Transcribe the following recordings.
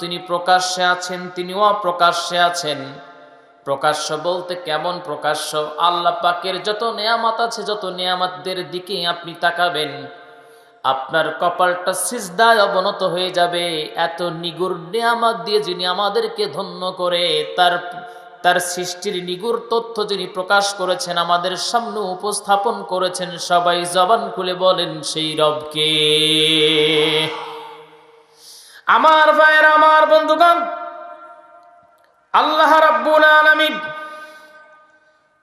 তিনি প্রকাশ্যে আছেন, তিনি অপ্রকাশ্যে আছেন। প্রকাশ্য বলতে কেমন প্রকাশ্য? আল্লাহ পাকের যত নেয়ামত আছে, যত নেয়ামতদের দিকে আপনি তাকাবেন, আপনার কপালটা সিজদায় অবনত হয়ে যাবে। এত নিগুর নেয়ামত দিয়ে যিনি আমাদেরকে ধন্য করে, তার তার সৃষ্টির নিগুর তথ্য যিনি প্রকাশ করেছেন, আমাদের সামনে উপস্থাপন করেছেন, সবাই জবান খুলে বলেন, সেই রবকে আমার ভাইয়ের, আমার বন্ধুগণ, আল্লাহ রাব্বুল আলামিন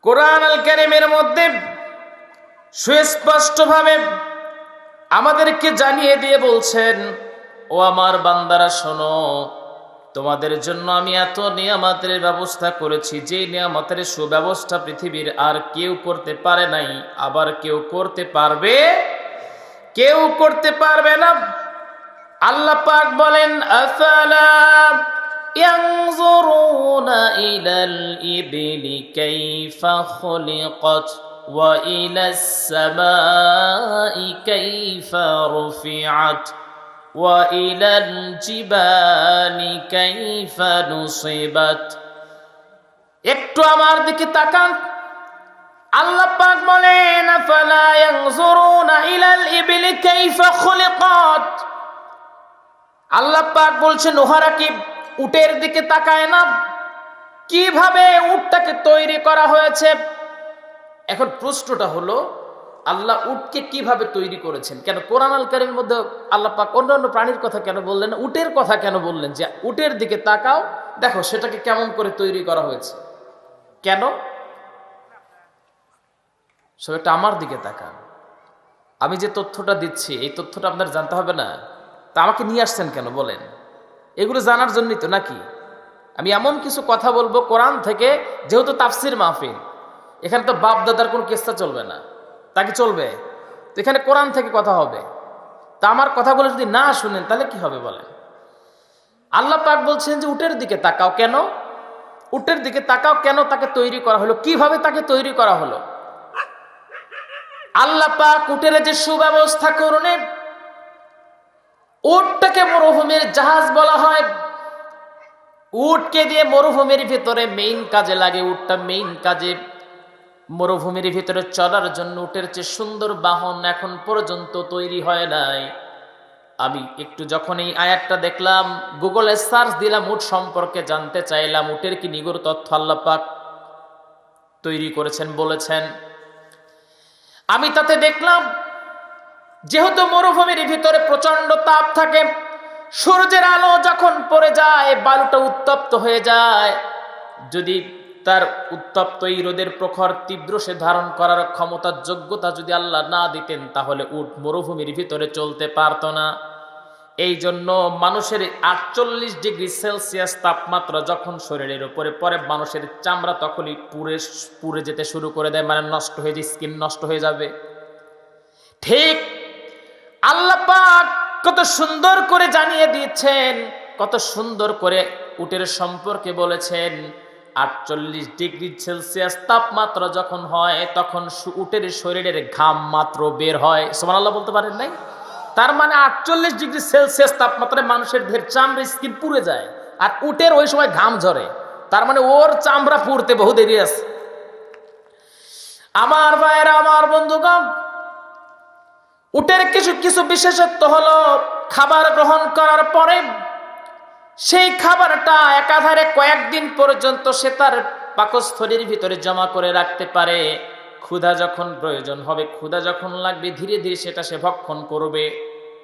কোরআন আল কারীমের মধ্যে সুস্পষ্টভাবে আমাদেরকে জানিয়ে দিয়ে বলছেন, ও আমার বান্দারা, শোনো তোমাদের জন্য আমি এত নিয়ামতের ব্যবস্থা করেছি যে নিয়ামতের সুব্যবস্থা পৃথিবীর আর কেউ করতে পারে নাই আবার কেউ করতে পারবে কেউ করতে পারবে না আল্লাহ পাক বলেন আফালা ينظرون إلى الإبل كيف خلقت وإلى السماء كيف رفعت وإلى الجبال كيف نصبت একটু আমার দিকে তাকান আল্লাহ পাক বলেন ফালা ইয়ানজুরুনা ইলাল ইবলি কাইফা খুলিকাত আল্লাহ পাক বলছেন ওহারা কি উটের দিকে তাকায় না কিভাবে উটটাকে তৈরি করা হয়েছে এখন প্রশ্নটা হলো আল্লাহ উটকে কীভাবে তৈরি করেছেন? কেন কোরআন আল কারিমের মধ্যে আল্লাহ পাক অন্যান্য প্রাণীর কথা কেন বললেন উটের কথা কেন বললেন? যে উটের দিকে তাকাও, দেখো সেটাকে কেমন করে তৈরি করা হয়েছে। কেন? সব আমার দিকে তাকান। আমি যে তথ্যটা দিচ্ছি, এই তথ্যটা আপনার জানতে হবে না? তা আমাকে নিয়ে আসছেন কেন? বলেন। এগুলো জানার জন্যই তো নাকি? আমি এমন কিছু কথা বলব কোরআন থেকে, যেহেতু তাফসির মাহফিল। এখানে তো বাপ দাদার কোনো কেসটা চলবে না। তাকে চলবে। তো এখানে কোরআন থেকে কথা হবে। তা আমার কথাগুলো যদি না শুনেন, তাহলে কি হবে বলেন? আল্লাহ পাক বলছেন যে উটের দিকে তাকাও কেন? উটের দিকে তাকাও কেন তাকে তৈরি করা হলো? কীভাবে তাকে তৈরি করা হলো? আল্লাহ পাক উটের যে সুব্যবস্থা করুন উটটাকে মরুভূমির জাহাজ বলা হয়। উটকে দিয়ে মরুভূমির ভিতরে মেইন কাজে লাগে, উটটা মেইন কাজে মরুভূমির ভিতরে চলার জন্য উটের চেয়ে সুন্দর বাহন এখন পর্যন্ত তৈরি হয় নাই। আমি একটু যখন এই আয়াতটা দেখলাম, গুগলে সার্চ দিলাম, উট সম্পর্কে জানতে চাইলাম, উটের কি নিগুর তথ্য আল্লাহ পাক তৈরি করেছেন, বলেছেন। আমি তাতে দেখলাম, যেহেতু মরুভূমির ভিতরে প্রচণ্ড তাপ থাকে, সূর্যের আলো যখন পড়ে যায় বালুটা উত্তপ্ত হয়ে যায়। যদি তার উত্তপ্ত এই রোদের প্রখর তীব্র সে ধারণ করার ক্ষমতার যোগ্যতা যদি আল্লাহ না দিতেন, তাহলে উট মরুভূমির ভিতরে চলতে পারতো না। এই জন্য মানুষের আটচল্লিশ ডিগ্রি সেলসিয়াস তাপমাত্রা যখন শরীরের উপরে পরে মানুষের চামড়া তখনই পুড়ে পুড়ে যেতে শুরু করে দেয় মানে নষ্ট হয়ে যায়, স্কিন নষ্ট হয়ে যাবে। ঠিক আল্লাহ পাক কত সুন্দর করে জানিয়ে দিয়েছেন, কত সুন্দর করে উটের সম্পর্কে বলেছেন আটচল্লিশ ডিগ্রি সেলসিয়াস তাপমাত্রা যখন হয়, তখন উটের শরীরের ঘাম মাত্র বের হয়। সোমান আল্লাহ বলতে পারেন নাই? তার মানে আটচল্লিশ ডিগ্রি সেলসিয়াস তাপমাত্রায় মানুষের দেহের চামড়া স্কিন পুড়ে যায় আর উটের ওই সময় ঘাম ঝরে। তার মানে ওর চামড়া পুড়তে বহু দেরি আছে। আমার ভাইয়েরা, আমার বন্ধুগণ, উটের কিছু কিছু বিশেষত্ব হলো, খাবার গ্রহণ করার পরে সেই খাবারটা একাধারে কয়েকদিন পর্যন্ত সে তার পাকস্থলীর ভিতরে জমা করে রাখতে পারে। ক্ষুধা যখন প্রয়োজন হবে, ক্ষুধা যখন লাগবে, ধীরে ধীরে সেটা সে ভক্ষণ করবে।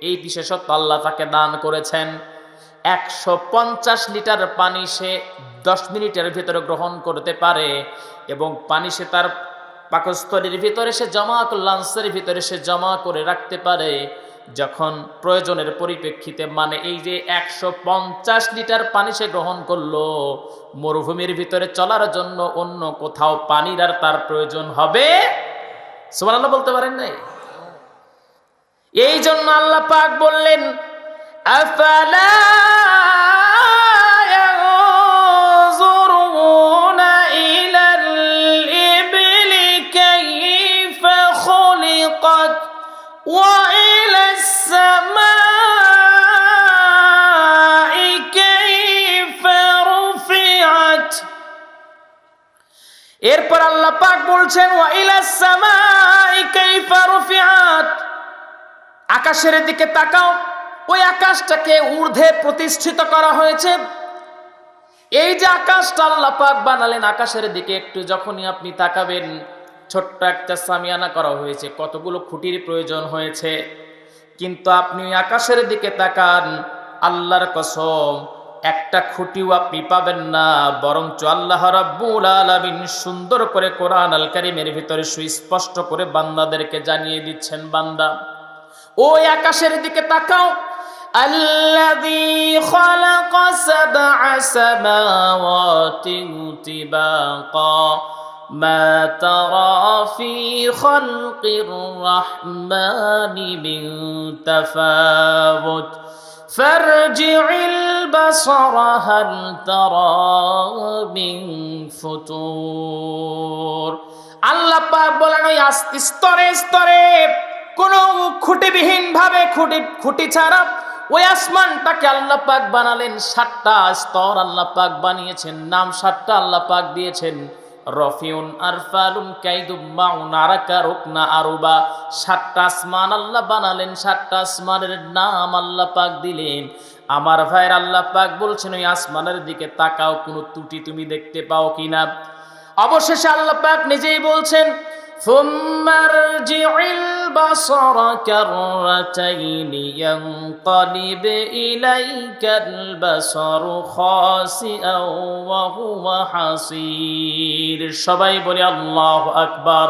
এই বিশেষত্ব আল্লাহ তাকে দান করেছেন। একশো পঞ্চাশ লিটার পানি সে দশ মিনিটের ভিতরে গ্রহণ করতে পারে এবং পানি সে তার পাকস্থলীর ভিতরে সে জমা, লাঞ্চের ভিতরে সে জমা করে রাখতে পারে। যখন প্রয়োজনের পরিপ্রেক্ষিতে মানে এই যে একশো পঞ্চাশ লিটার পানি সে গ্রহণ করল, মরুভূমির ভিতরে চলার জন্য অন্য কোথাও পানির আর তার প্রয়োজন হবে? সুমানাল্লাহ বলতে পারেন নাই? এই জন্য আল্লাহ পাক বললেন, আফালা এরপর আল্লাহ পাক বলছেন আকাশের দিকে তাকাও, ওই আকাশটাকে ঊর্ধ্বে প্রতিষ্ঠিত করা হয়েছে। এই যে আকাশটা আল্লাহ পাক বানালেন, আকাশের দিকে একটু যখনই আপনি তাকাবেন, ছোট্ট একটা সামিয়ানা করা হয়েছে, কতগুলো খুঁটির প্রয়োজন হয়েছে। কিন্তু আপনি আকাশের দিকে তাকান, আল্লাহর কসম একটা খুঁটিও আপনি পাবেন না বরঞ্চ আল্লাহ রাব্বুল আলামিন সুন্দর করে কোরআন আল কারীমের ভিতরে সুস্পষ্ট করে বান্দাদেরকে জানিয়ে দিচ্ছেন বান্দা ওই আকাশের দিকে তাকাও الذي خلق سبع سماوات طباقا ما ترى في خلق الرحمن من تفاوت فارجع البصر هل ترى من فتور আল্লাহ পাক বলেন ওই আস্তে স্তরে স্তরে কোনো খুঁটিবিহীন ভাবে খুঁটি খুঁটি ছাড়া ওই আসমানটাকে আল্লাহ পাক বানালেন সাতটা স্তর আল্লাহ পাক বানিয়েছেন নাম সাতটা আল্লাহ পাক দিয়েছেন রফিউন আরফালুন কাইদুম মাউন আরাকা রুকনা আরুবা। সাতটা আসমান আল্লাহ বানালেন, সাতটা আসমানের নাম আল্লাহ পাক দিলেন। আমার ভাইয়ের আল্লাহ পাক বলছেন, ওই আসমানের দিকে তাকাও, কোনো ত্রুটি তুমি দেখতে পাও কিনা? অবশেষে আল্লাহ পাক নিজেই বলছেন ثم ارجع البصر كرتين ينقلب إليك البصر خاسئا وهو حصير সবাই বলে আল্লাহ আকবার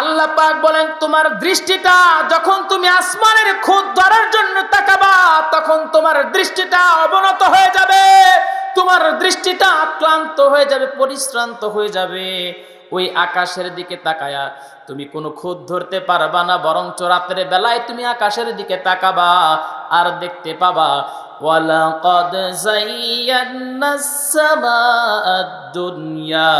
আল্লাহ পাক বলেন তোমার দৃষ্টিটা যখন তুমি আসমানের খুদ ধরার জন্য তাকাবা তখন তোমার দৃষ্টিটা অবনত হয়ে যাবে তোমার দৃষ্টিটা ক্লান্ত হয়ে যাবে পরিশ্রান্ত হয়ে যাবে ওই আকাশের দিকে তাকায়া তুমি কোনো খুদ ধরতে পারবা না বরঞ্চ রাতের বেলায় তুমি আকাশের দিকে তাকাবা আর দেখতে পাবা ওয়ালাকাদ যায়্যানা সামাআদ দুনিয়া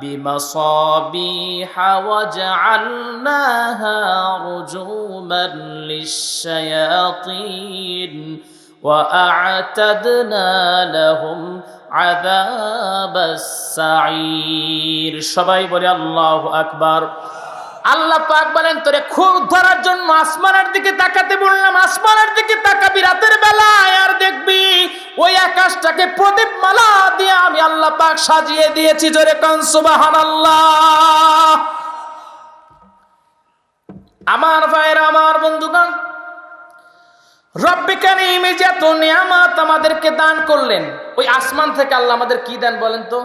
بمصابيح وجعلناها رجوما للشياطين وأعتدنا لهم আদাবাসাইর সবাই বলে, আল্লাহ আকবার। আল্লাহ পাক বলেন, তোরে খুব ধরার জন্য আসমানের দিকে তাকাতে বললাম। আসমানের দিকে তাকাবি রাতের বেলায় আর দেখবি ওই আকাশটাকে প্রদীপ মালা দিয়ে আমি আল্লাহ পাক সাজিয়ে দিয়েছি জোরে কনসুবাহান আল্লাহ আমার ভাইয়ের, আমার বন্ধুগণ রব্বে কারিম যে এত নিয়ামত আমাদেরকে দান করলেন ওই আসমান থেকে আল্লাহ আমাদের কি দেন বলেন তো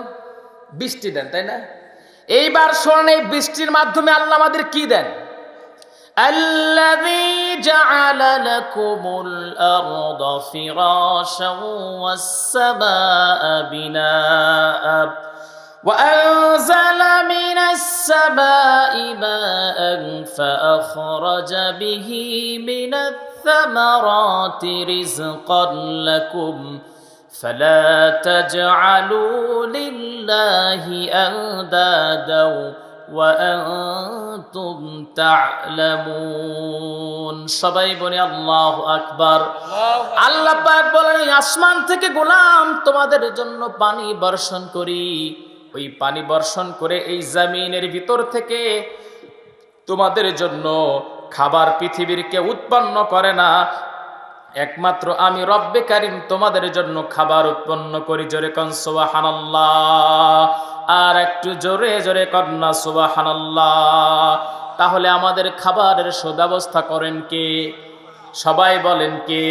বৃষ্টি দেন তাই না এইবার শোনেন এই বৃষ্টির মাধ্যমে আল্লাহ আমাদের কি দেন الذي جعل لكم الأرض فراشا والسماء بناء وأنزل من السماء ماء فأخرج به من الثمرات رزقا لكم فلا تجعلوا لله أندادا وأنتم تعلمون সবাই বলে আল্লাহ আকবার আল্লাহ পাক বলেন "এই আসমান থেকে গোলাম তোমাদের জন্য পানি বর্ষণ করি ওই পানি বর্ষণ করে এই জামিনের ভিতর থেকে তোমাদের জন্য খাবার পৃথিবীর কে উৎপন্ন করে না। একমাত্র আমি রব্বে কারিম তোমাদের জন্য খাবার উৎপন্ন করি। জোরে কন, সুবহানাল্লাহ। আর একটু জোরে জোরে কন্যা সুবহানাল্লাহ। তাহলে আমাদের খাবারের সুব্যবস্থা করেন কে? সবাই বলেন কে?